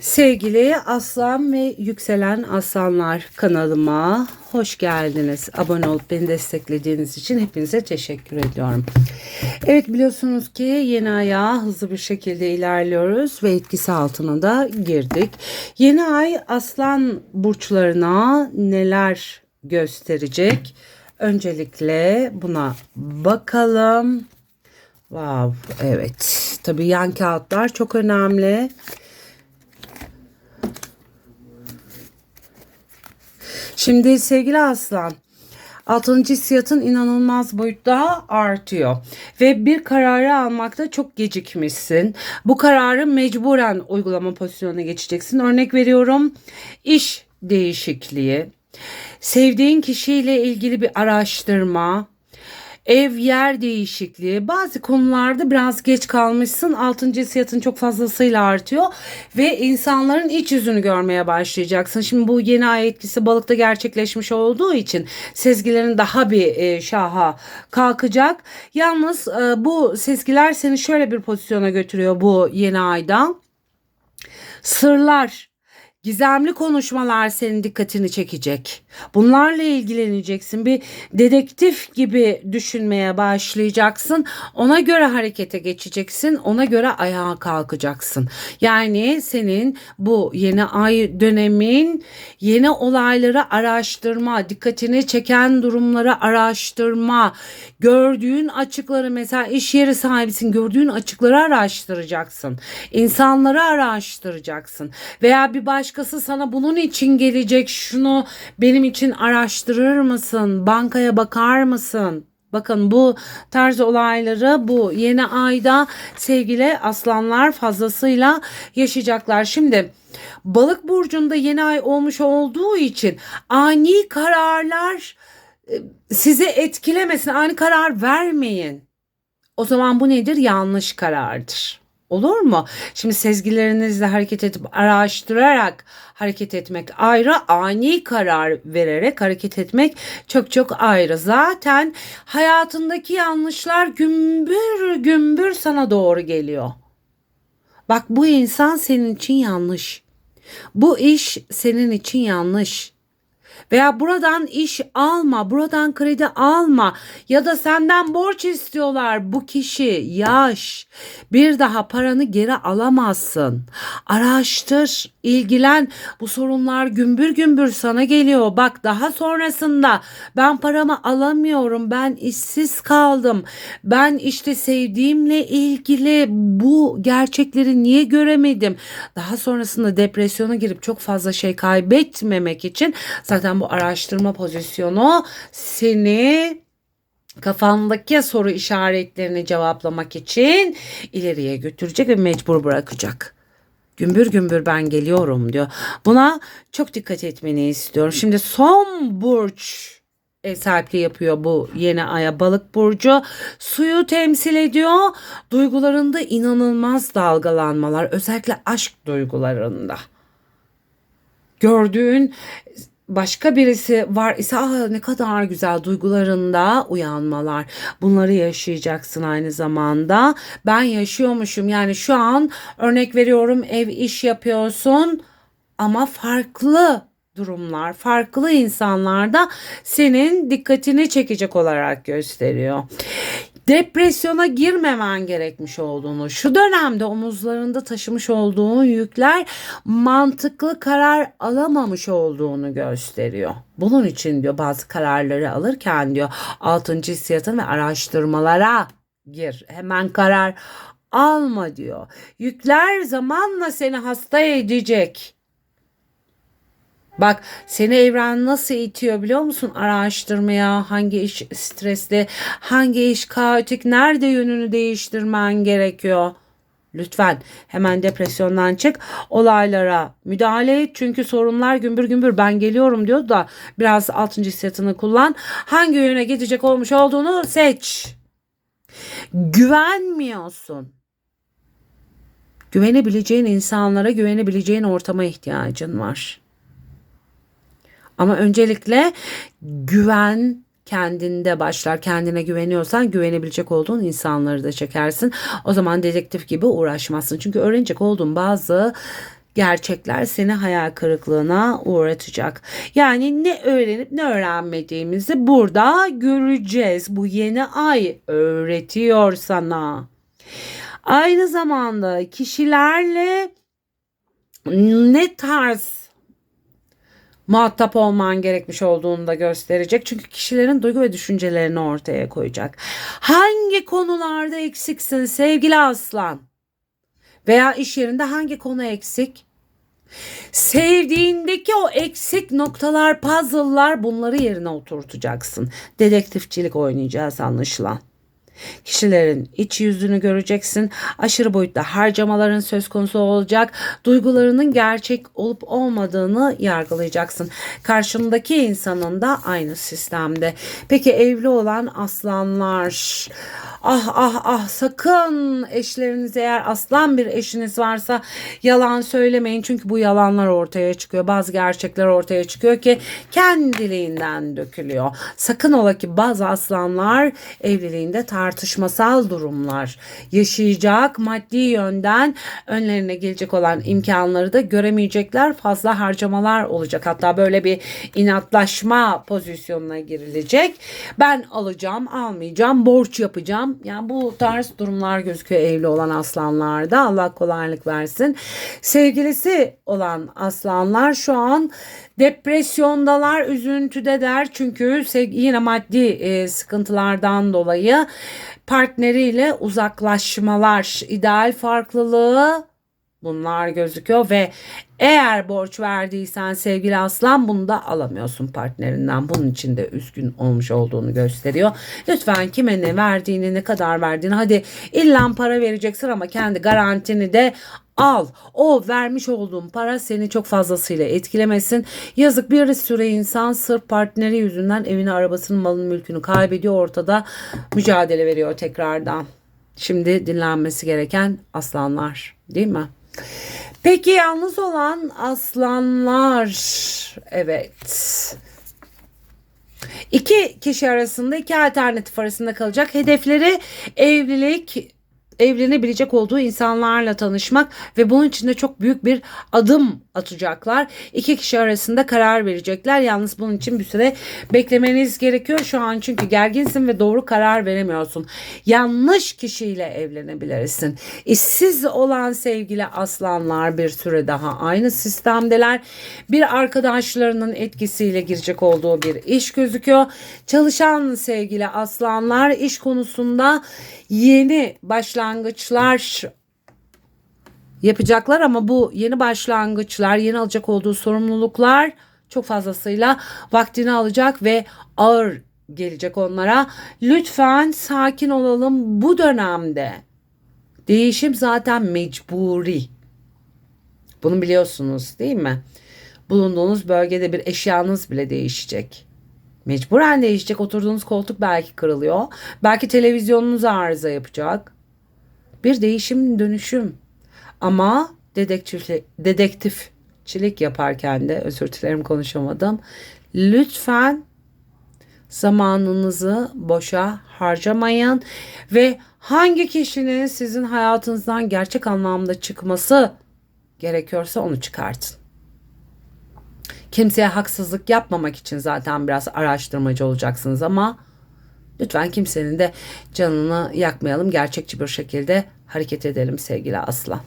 Sevgili aslan ve yükselen aslanlar kanalıma hoş geldiniz. Abone olup beni desteklediğiniz için hepinize teşekkür ediyorum. Evet biliyorsunuz ki yeni aya hızlı bir şekilde ilerliyoruz ve etkisi altına da girdik. Yeni ay aslan burçlarına neler gösterecek? Öncelikle buna bakalım. Wow, evet. Tabii yan kağıtlar çok önemli. Şimdi sevgili aslan altıncı hissiyatın inanılmaz boyutta artıyor. Ve bir kararı almakta çok gecikmişsin. Bu kararı mecburen uygulama pozisyonuna geçeceksin. Örnek veriyorum iş değişikliği, sevdiğin kişiyle ilgili bir araştırma, ev yer değişikliği bazı konularda biraz geç kalmışsın altıncı hissiyatın çok fazlasıyla artıyor ve insanların iç yüzünü görmeye başlayacaksın. Şimdi bu yeni ay etkisi balıkta gerçekleşmiş olduğu için sezgilerin daha bir e, şaha kalkacak. Yalnız e, bu sezgiler seni şöyle bir pozisyona götürüyor bu yeni ayda. Sırlar Gizemli konuşmalar senin dikkatini çekecek. Bunlarla ilgileneceksin. Bir dedektif gibi düşünmeye başlayacaksın. Ona göre harekete geçeceksin. Ona göre ayağa kalkacaksın. Yani senin bu yeni ay dönemin yeni olayları araştırma, dikkatini çeken durumları araştırma, gördüğün açıkları mesela iş yeri sahibisin gördüğün açıkları araştıracaksın. İnsanları araştıracaksın veya bir başkası sana bunun için gelecek şunu benim için araştırır mısın? Bankaya bakar mısın? Bakın bu tarz olayları bu yeni ayda sevgili aslanlar fazlasıyla yaşayacaklar. Şimdi balık burcunda yeni ay olmuş olduğu için ani kararlar e, sizi etkilemesin. Ani karar vermeyin. O zaman bu nedir? Yanlış karardır. Olur mu? Şimdi sezgilerinizle hareket edip araştırarak hareket etmek ayrı, ani karar vererek hareket etmek çok çok ayrı. Zaten hayatındaki yanlışlar gümbür gümbür sana doğru geliyor. Bak bu insan senin için yanlış. Bu iş senin için yanlış veya buradan iş alma, buradan kredi alma ya da senden borç istiyorlar bu kişi yaş. Bir daha paranı geri alamazsın. Araştır, ilgilen. Bu sorunlar gümbür gümbür sana geliyor. Bak daha sonrasında ben paramı alamıyorum. Ben işsiz kaldım. Ben işte sevdiğimle ilgili bu gerçekleri niye göremedim? Daha sonrasında depresyona girip çok fazla şey kaybetmemek için zaten bu araştırma pozisyonu seni kafandaki soru işaretlerini cevaplamak için ileriye götürecek ve mecbur bırakacak. Gümbür gümbür ben geliyorum diyor. Buna çok dikkat etmeni istiyorum. Şimdi son burç ev sahipliği yapıyor bu yeni aya balık burcu. Suyu temsil ediyor. Duygularında inanılmaz dalgalanmalar özellikle aşk duygularında. Gördüğün başka birisi var ise ah ne kadar güzel duygularında uyanmalar. Bunları yaşayacaksın aynı zamanda. Ben yaşıyormuşum yani şu an örnek veriyorum ev iş yapıyorsun ama farklı durumlar, farklı insanlarda senin dikkatini çekecek olarak gösteriyor depresyona girmemen gerekmiş olduğunu, şu dönemde omuzlarında taşımış olduğun yükler mantıklı karar alamamış olduğunu gösteriyor. Bunun için diyor bazı kararları alırken diyor altıncı hissiyatın ve araştırmalara gir. Hemen karar alma diyor. Yükler zamanla seni hasta edecek. Bak seni evren nasıl itiyor biliyor musun? Araştırmaya hangi iş stresli, hangi iş kaotik, nerede yönünü değiştirmen gerekiyor. Lütfen hemen depresyondan çık. Olaylara müdahale et. Çünkü sorunlar gümbür gümbür ben geliyorum diyor da biraz altıncı hissiyatını kullan. Hangi yöne gidecek olmuş olduğunu seç. Güvenmiyorsun. Güvenebileceğin insanlara, güvenebileceğin ortama ihtiyacın var. Ama öncelikle güven kendinde başlar. Kendine güveniyorsan güvenebilecek olduğun insanları da çekersin. O zaman dedektif gibi uğraşmazsın. Çünkü öğrenecek olduğun bazı gerçekler seni hayal kırıklığına uğratacak. Yani ne öğrenip ne öğrenmediğimizi burada göreceğiz. Bu yeni ay öğretiyor sana. Aynı zamanda kişilerle ne tarz muhatap olman gerekmiş olduğunu da gösterecek. Çünkü kişilerin duygu ve düşüncelerini ortaya koyacak. Hangi konularda eksiksin sevgili aslan? Veya iş yerinde hangi konu eksik? Sevdiğindeki o eksik noktalar, puzzle'lar bunları yerine oturtacaksın. Dedektifçilik oynayacağız anlaşılan. Kişilerin iç yüzünü göreceksin. Aşırı boyutta harcamaların söz konusu olacak. Duygularının gerçek olup olmadığını yargılayacaksın. Karşındaki insanın da aynı sistemde. Peki evli olan aslanlar. Ah ah ah sakın eşleriniz eğer aslan bir eşiniz varsa yalan söylemeyin. Çünkü bu yalanlar ortaya çıkıyor. Bazı gerçekler ortaya çıkıyor ki kendiliğinden dökülüyor. Sakın ola ki bazı aslanlar evliliğinde tartışmasal durumlar yaşayacak. Maddi yönden önlerine gelecek olan imkanları da göremeyecekler. Fazla harcamalar olacak. Hatta böyle bir inatlaşma pozisyonuna girilecek. Ben alacağım, almayacağım, borç yapacağım. Yani bu tarz durumlar gözüküyor evli olan aslanlarda. Allah kolaylık versin. Sevgilisi olan aslanlar şu an depresyondalar, üzüntüdeler. Çünkü yine maddi e, sıkıntılardan dolayı partneriyle uzaklaşmalar, ideal farklılığı bunlar gözüküyor ve eğer borç verdiysen sevgili aslan bunu da alamıyorsun partnerinden. Bunun için de üzgün olmuş olduğunu gösteriyor. Lütfen kime ne verdiğini ne kadar verdiğini hadi illa para vereceksin ama kendi garantini de al. O vermiş olduğun para seni çok fazlasıyla etkilemesin. Yazık bir süre insan sırf partneri yüzünden evini, arabasını, malını, mülkünü kaybediyor. Ortada mücadele veriyor tekrardan. Şimdi dinlenmesi gereken aslanlar değil mi? Peki yalnız olan aslanlar. Evet. İki kişi arasında iki alternatif arasında kalacak. Hedefleri evlilik, evlenebilecek olduğu insanlarla tanışmak ve bunun için de çok büyük bir adım atacaklar. İki kişi arasında karar verecekler. Yalnız bunun için bir süre beklemeniz gerekiyor şu an çünkü gerginsin ve doğru karar veremiyorsun. Yanlış kişiyle evlenebilirsin. İşsiz olan sevgili aslanlar bir süre daha aynı sistemdeler. Bir arkadaşlarının etkisiyle girecek olduğu bir iş gözüküyor. Çalışan sevgili aslanlar iş konusunda yeni başlangıçlar yapacaklar ama bu yeni başlangıçlar, yeni alacak olduğu sorumluluklar çok fazlasıyla vaktini alacak ve ağır gelecek onlara. Lütfen sakin olalım bu dönemde. Değişim zaten mecburi. Bunu biliyorsunuz değil mi? Bulunduğunuz bölgede bir eşyanız bile değişecek. Mecburen değişecek. Oturduğunuz koltuk belki kırılıyor. Belki televizyonunuz arıza yapacak. Bir değişim, dönüşüm. Ama dedektifli, dedektifçilik yaparken de özür dilerim konuşamadım. Lütfen zamanınızı boşa harcamayın ve hangi kişinin sizin hayatınızdan gerçek anlamda çıkması gerekiyorsa onu çıkartın. Kimseye haksızlık yapmamak için zaten biraz araştırmacı olacaksınız ama lütfen kimsenin de canını yakmayalım. Gerçekçi bir şekilde hareket edelim sevgili aslan.